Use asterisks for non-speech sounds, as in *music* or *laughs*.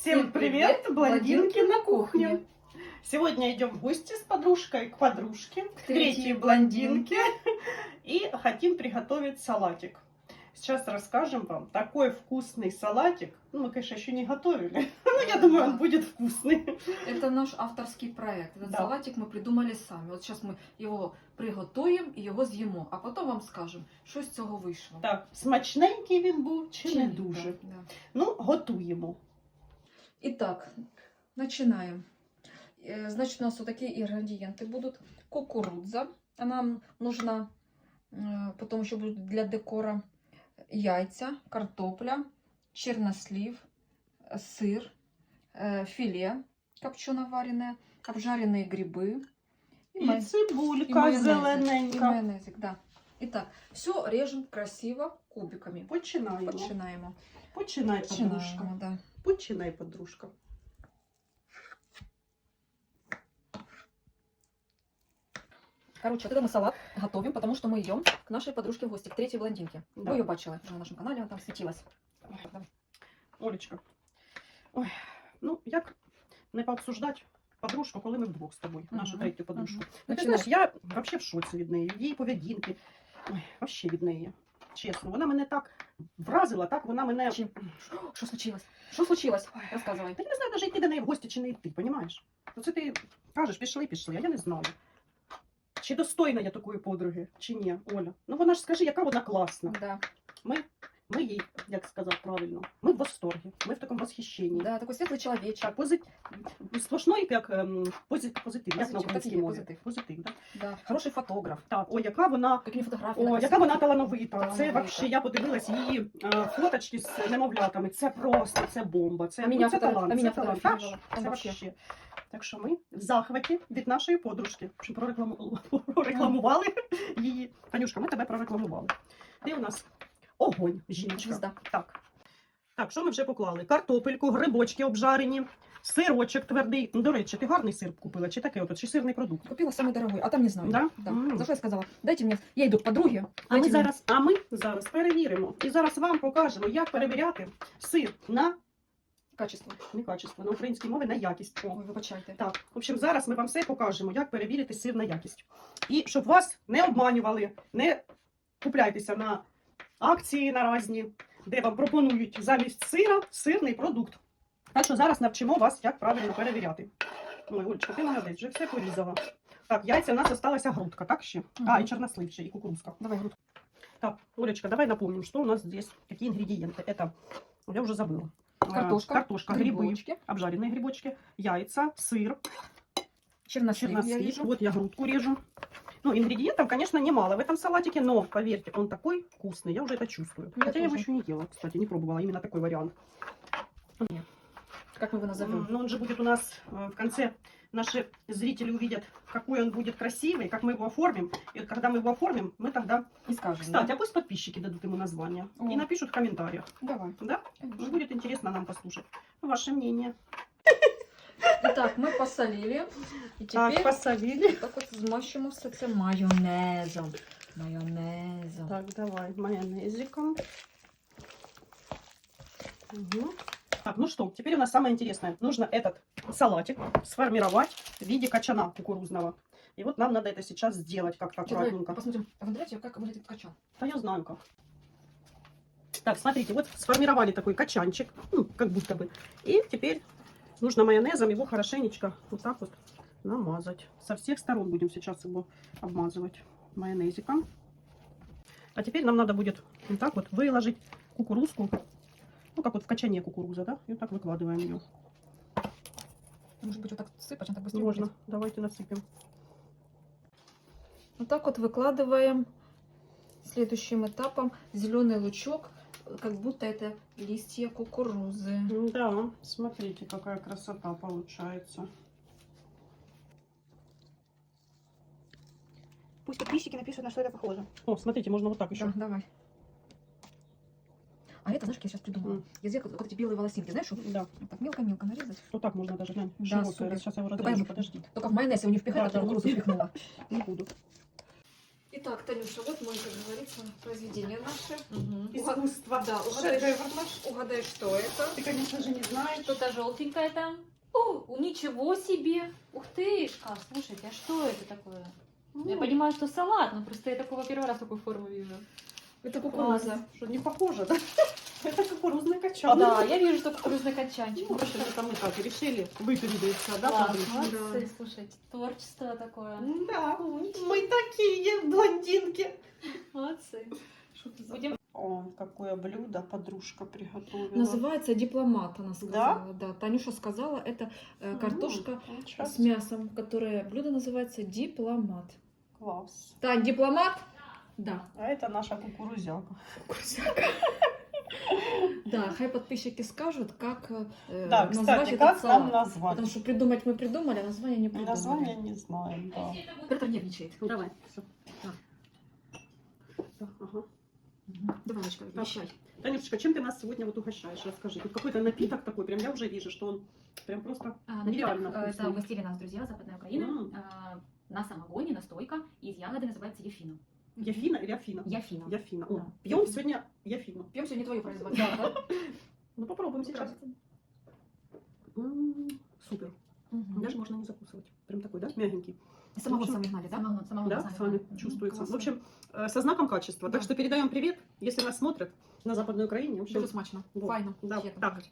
Всем привет, блондинки на кухне. Сегодня идем в гости с подружкой к подружке, к третьей третьей блондинке, *laughs* и хотим приготовить салатик. Сейчас расскажем вам такой вкусный салатик. Ну, мы, конечно, еще не готовили, *laughs* но я думаю, он будет вкусный. Это наш авторский проект. Этот Да. салатик мы придумали самі. От зараз ми його приготуємо і його з'їмо, а потім вам скажемо, що з цього вийшло. Так, смачненький він був чи, не ні? дуже. Да, да. Ну, готуємо. І так, починаємо. Е, Значить, у нас такі інгредієнти будуть. Кукурудза. А Нам нужна, е, тому що будуть для декора яйця, картопля, чернослів, е, сир, е, філе копчено варене, обжарені гриби. І І май- цибулька і майонезик, І зелененька. майонезик, да. Итак, все режем красиво кубиками. Починаємо. Починаємо. Починай, подружка. Починаємо, да. Починай, подружка. Короче, вот это мы салат готовим, потому что мы идем к нашей подружке в гости, к третьей блондинке. Да. Вы ее бачили уже на нашем канале, она там светилась. Да. Олечка. Ой, ну як не пообсуждати подружку, коли ми вдвох з тобою, нашу Мгм, третю подружку. мгм. Ну, ти Починаєш? знаєш, я взагалі в шоці від неї, її поведінки. Ой, вообще від неї. Чесно, вона мене так вразила, так вона мене. Чим? Що случилось? Що случилось? Розказувай. Та я не знаю, навіть йти до неї в гості чи не йти, понімаєш? Оце ти кажеш, пішли, пішли, а я не знаю. Чи достойна я такої подруги, чи ні, Оля? Ну вона ж скажи, яка вона класна. Да. Ми їй, як сказав правильно, ми в восторгі, ми в такому восхищенні. Да, такой светлый человечек. Так, позит... сплошной, як ем, позит... позитив, як на Позитив, українській такий мові. позитив. Позитив, да? Да. Хороший фотограф. Так, ой, яка вона, Какими фотографиями? о, яка вона талановита. Це Талановита. вообще, я подивилась її е, фоточки з немовлятами. Це просто, це бомба. Це, А меня, ну, це талант, а це талант. Так, Там це вообще. вообще. Так що ми в захваті від нашої подружки, що прорекламу... *laughs* прорекламували її. Танюшка, ми тебе прорекламували. Ти у нас огонь, жіночка. Так. Так, що ми вже поклали? Картопельку, грибочки обжарені, сирочок твердий. Ну, До речі, ти гарний сир купила, чи таке от, чи сирний продукт? Купила самый дорогой, а там не знаю. Да? Да. М. За что я сказала? Дайте мне, я иду к подруге. А ми зараз, а ми зараз перевіримо. І зараз вам покажемо, як перевіряти сир на Качество. не качество, на українській мові на якість. О. Ой, вибачайте. Так, в общем, зараз ми вам все покажемо, як перевірити сир на якість. І щоб вас не обманювали, не купляйтеся на акції на разні, де вам пропонують замість сира сирний продукт. Так що зараз навчимо вас, як правильно перевіряти. Ой, Олечка, ти молодець, вже все порізала. Так, яйця у нас залишилася грудка, так ще? А, Мгм. і чорнослив ще, і кукурузка. Давай грудку. Так, Олечка, давай напомним, что у нас здесь, какие ингредиенты. Это, я уже забыла. А, Картошка, Картошка, грибы, Грибочки, обжаренные грибочки, яйца, сыр, чернослив, я чернослив. вижу. Вот я грудку режу. Ну, ингредиентов, конечно, немало в этом салатике, но, поверьте, он такой вкусный, я уже это чувствую. Я Хотя я его тоже. еще не ела, кстати, не пробовала именно такой вариант. Как мы его назовем? Но он же будет у нас э, в конце, наши зрители увидят, какой он будет красивый, как мы его оформим. И вот когда мы его оформим, мы тогда... Не скажем. Кстати, да? а пусть подписчики дадут ему название О. и напишут в комментариях. Давай. Да? Ну, конечно. Будет интересно нам послушать ваше мнение. Итак, мы посолили. И теперь Так, посолили. так вот змащимо все це майонезом. Майонезом. Так, давай майонезиком. Мгм. Так, ну что, теперь у нас самое интересное. Нужно этот салатик сформировать в виде качана кукурузного. И вот нам надо это сейчас сделать как-то аккуратненько. посмотрим в интернете, как выглядит качан. Да я знаю как. Так, смотрите, вот сформировали такой качанчик, ну, как будто бы. И теперь нужно майонезом его хорошенечко вот так вот намазать. Со всех сторон будем сейчас его обмазывать майонезиком. А теперь нам надо будет вот так вот выложить кукурузку. Ну, как вот в качане кукуруза, да? И вот так выкладываем ее. Может быть, вот так сыпать, он так быстрее Можно. будет. Давайте насыпем. Вот так вот выкладываем следующим этапом зеленый лучок, как будто это листья кукурузы. Да, смотрите, какая красота получается. Пусть подписчики напишут, на что это похоже. О, смотрите, можно вот так еще. Да, давай. А это, знаешь, как я сейчас придумала? Я сделала вот эти белые волосинки, знаешь, вот Да. так мелко-мелко нарезать. Вот так можно даже, глянь. Да, широкая. супер. Сейчас я его разрежу, я- подожди. Только в майонез его не впихать, Да, а да, кукурузу вот. впихнула. Не буду. Итак, Танюша, вот мы, как говорится, произведение наше. Искусство. Да, угадай, угадай, что это. Ты, конечно же, не знаешь. Что-то желтенькое там. О, ничего себе! Ух тышка! Слушайте, а что это такое? Я Ну, понимаю, что салат, но просто я такого первый раз такую форму вижу. Это кукуруза. Что, не похоже, да? Это кукурузный качан. Да, я вижу, что кукурузный качанчик. Ну, что это мы так решили выпередиться, да? Класс, молодцы, слушайте, творчество такое. Да, мы такие блондинки. Молодцы. Будем О, какое блюдо подружка приготовила. Называется дипломат, она сказала. Да, Танюша сказала, это э, М, картошка ничего с мясом, которое блюдо называется дипломат. Класс. Тань, дипломат? Да. А это наша кукурузяка. *laughs* Да, хай подписчики скажут, как э, Да, назвать кстати, этот как нам салат. назвать? Потому что придумать мы придумали, а название не придумали. Название не знаем, да. Петр нервничает. Давай, все. Ага. Давай, Олечка, вещай. Танюшечка, чем ты нас сегодня вот угощаешь? Расскажи. Тут какой-то напиток такой, прям я уже вижу, что он прям просто... А, напиток, Нереально э, вкусный. это угостили нас друзья Западная Украина. М. А, На самогоне, настойка из ягоды называется Ефино. Яфина или Афина? Яфино. Яфина. О, Да. пьем сегодня Яфину. Пьем сегодня твою *laughs* производство. Ну попробуем сейчас. М, Супер. Мгм. Даже можно не закусывать. Прям такой, да, мягенький. Самогон В общем, сами гнали, да? Самогон, самогон Да, сами с вами чувствуется. классно. В общем, э, со знаком качества. Да. Так что передаем привет, если нас смотрят на Западной Украине. В общем, Дуже смачно. Вот. Файно. Да, Ще там так. кажуть.